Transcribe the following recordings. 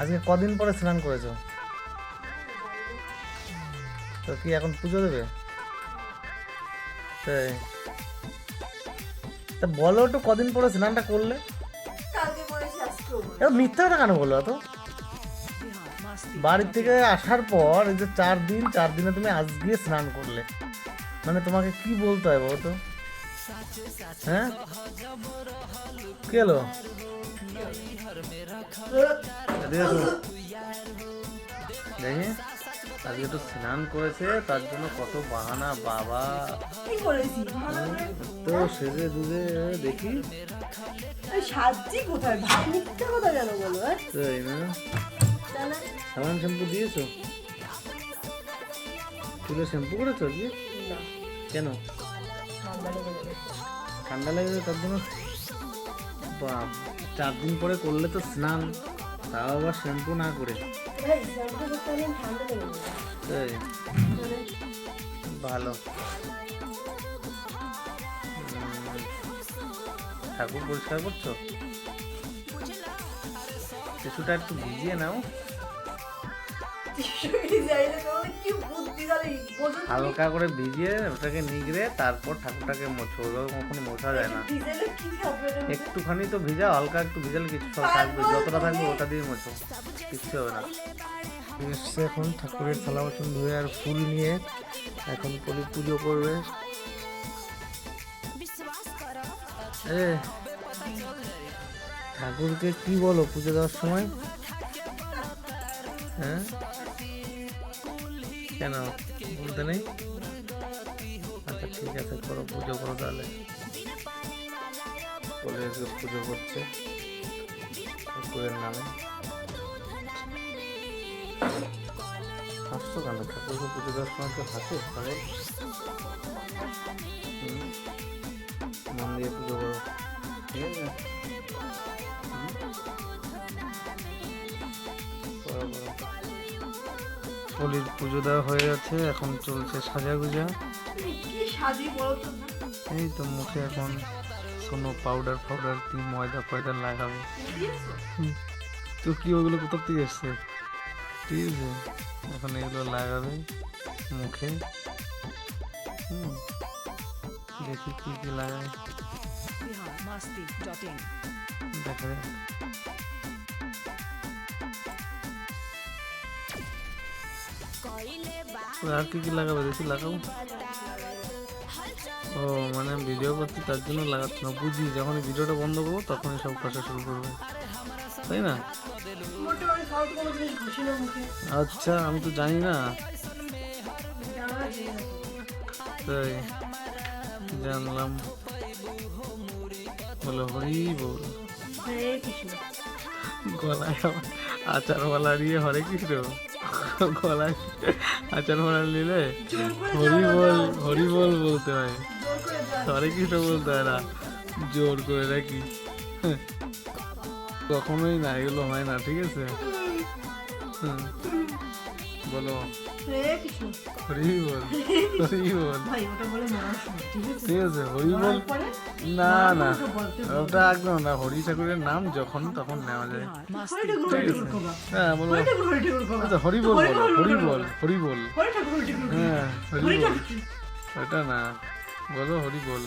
আজকে কদিন পরে স্নান করেছ? তো কি এখন পুজো দেবে? তাই তা বলো একটু কদিন পরে স্নানটা করলে? মিথ্যা কথা কেন বলো এত? বাড়ি থেকে আসার পর এই যে চার দিন চার দিনে তুমি আজকে স্নান করলে। মানে তোমাকে কি বলতে হয় বলো তো? হ্যাঁ? কি হলো? দেখি আজকে তো স্নান করেছে তার জন্য কত বাহানা বাবা। কি করে তো সেজে দুধে দেখি। সাজছি কোথায়? মিথ্যা কথা কেন বলো হ্যাঁ? তাই না। সাবান শ্যাম্পু দিয়েছ? চুলে শ্যাম্পু করেছ আজকে? না। কেন? ঠান্ডা লেগে লেগেছে তার জন্য? বাপ চার দিন পরে করলে তো স্নান তাও আবার শ্যাম্পু না করে। ভালো। ঠাকুর পরিষ্কার করছ? কিছুটা একটু ভিজিয়ে নাও। কি হালকা করে ভিজিয়ে ওটাকে নিগড়ে তারপর ঠাকুরটাকে মোছো। কখনো মোছা যায় না? একটুখানি তো ভিজা হালকা একটু ভিজালে কিছু সব থাকবে। যতটা থাকবে ওটা দিয়ে মোছো। কিচ্ছু হবে না। এসছে এখন ঠাকুরের থালা বাসন ধুয়ে আর ফুল নিয়ে। এখন পলি পুজো করবে। এ ঠাকুরকে কি বলো পুজো দেওয়ার সময়? হ্যাঁ? কেন? বলতে নেই? আচ্ছা ঠিক আছে, করো, পুজো করো তাহলে। বলে পুজো করছে। ঠাকুরের নামে। হাসছো কেন? ঠাকুরকে পুজো দেওয়ার সময় তো হাসে হোলির পুজো দেওয়া হয়ে গেছে এখন চলছে সাজা গুজা। এই তো মুখে এখন সোনো পাউডার ফাউডার কি ময়দা ফয়দা লাগাবে। তো কি ওগুলো কোথা থেকে এসছে? ঠিক আছে এখন এগুলো লাগাবে মুখে। হুম দেখি কি কি লাগায়। দেখা যাক। আর কি কি লাগাবে? দেখি লাগাও ও মানে ভিডিও করতে তার জন্য লাগাচ্ছি না। বুঝি যখন ভিডিওটা বন্ধ করব তখনই সব কষা শুরু করবে। তাই না? আচ্ছা আমি তো জানি না। তাই জানলাম। বলো হরি বল। গলায় আচারওয়ালা দিয়ে হরে কৃষ্ণ? গলায় আচারওয়ালা নিলে হরিবল হরিবল হরি বল হরি বল। বলতে হয়। সরে কিছু হরে কৃষ্ণ বলতে হয় না। জোর করে নাকি। কখনোই না এগুলো হয় না ঠিক আছে। বলো। হরে কৃষ্ণ। হরি বল হরি বল। ভাই ওটা বলে ঠিক আছে। ঠিক আছে হরি বল? মরার পরে না না ওটা বলতে হবে। ওটা একদম না হরি ঠাকুরের নাম যখন তখন নেওয়া যায়। হ্যাঁ বলো। হরে ঠাকুর হরে ঠাকুর কবা। আচ্ছা, হরি বল বলো হরি বল হরি বল। হরে ঠাকুর হরে ঠাকুর কবা। হ্যাঁ ওটা না বলো হরি বল।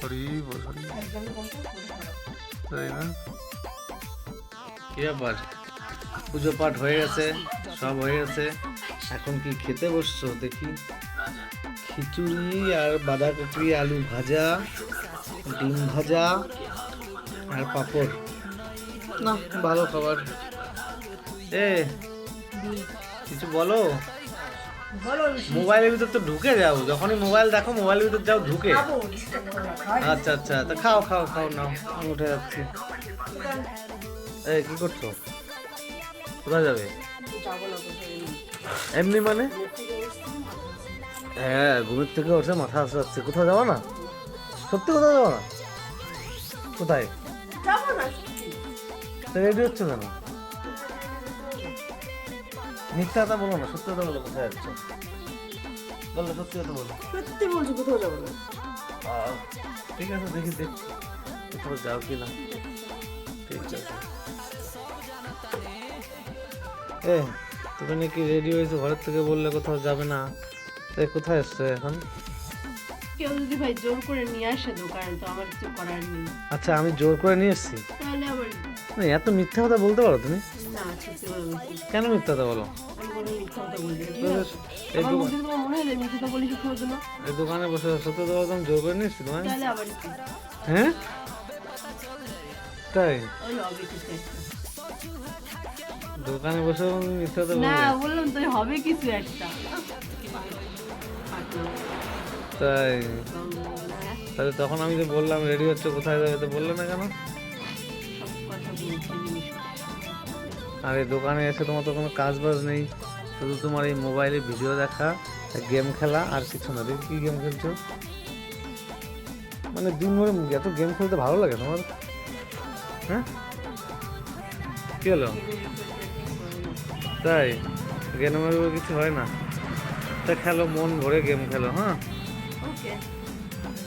হরি বল হরি বল। একদমই বলতে হবে, হরে ঠাকুর। তাই না? কি ব্যাপার? পুজো পাঠ হয়ে গেছে। সব হয়ে গেছে। এখন কি খেতে বসছো? দেখি। খিচুড়ি আর বাঁধাকপি, আলু ভাজা, ডিম ভাজা আর পাঁপড়। না, ভালো খাবার। এ, কিছু বলো? মোবাইলের ভিতর তো ঢুকে যাও। যখনই মোবাইল দেখো, মোবাইলের ভিতর যাও, ঢুকে। আচ্ছা আচ্ছা তা খাও খাও খাও, নাও। আমি উঠে যাচ্ছি। এই কি করছ? কোথায় যাবে? এমনি। মানে। হ্যাঁ ঘুমের থেকে ওঠে মাথা আসতে কোথাও যাব না? সত্যি কোথাও যাব না? কোথায়? রেডি হচ্ছে কেন? মিথ্যা কথা বলো না সত্যি কথা বলো কোথায় যাচ্ছ বলো সত্যি কথা বলো। সত্যি বলছি কোথাও যাব না। ঠিক আছে দেখি দেখি। কোথাও যাও কি না এ তুমি নাকি রেডি হয়েছো ঘরের থেকে বললে কোথাও যাবে না। তাই কোথায় এসছো এখন? কেউ যদি ভাই জোর করে নিয়ে আসে দোকানে তো আমার কিছু করার নেই। আচ্ছা আমি জোর করে নিয়ে এসেছি? তাহলে আবার না এত মিথ্যা কথা বলতে পারো তুমি? না সত্যি করে কেন মিথ্যা কথা বলো? কোনো মিথ্যা কথা তুমি? এই দোকান বসে সত্যি বলতে আমি জোর করে নিয়ে এসেছি তোমায়? হ্যাঁ? তাই? দোকানে বসে মিথ্যা কথা না বললাম তো হবে কিছু একটা। তাই? তাহলে তখন আমি যে বললাম রেডি হচ্ছে কোথায় যাবে তো বললে না কেন? আর এই দোকানে এসে তোমার তো কোনো কাজ বাজ নেই। শুধু তোমার এই মোবাইলে ভিডিও দেখা গেম খেলা আর কিছু না। দেখি কি গেম খেলছো। মানে দিন ভরে এত গেম খেলতে ভালো লাগে তোমার? হ্যাঁ? কি হলো? তাই? গেমের কিছু হয় না। তা খেলো মন ভরে গেম খেলো হ্যাঁ? ওকে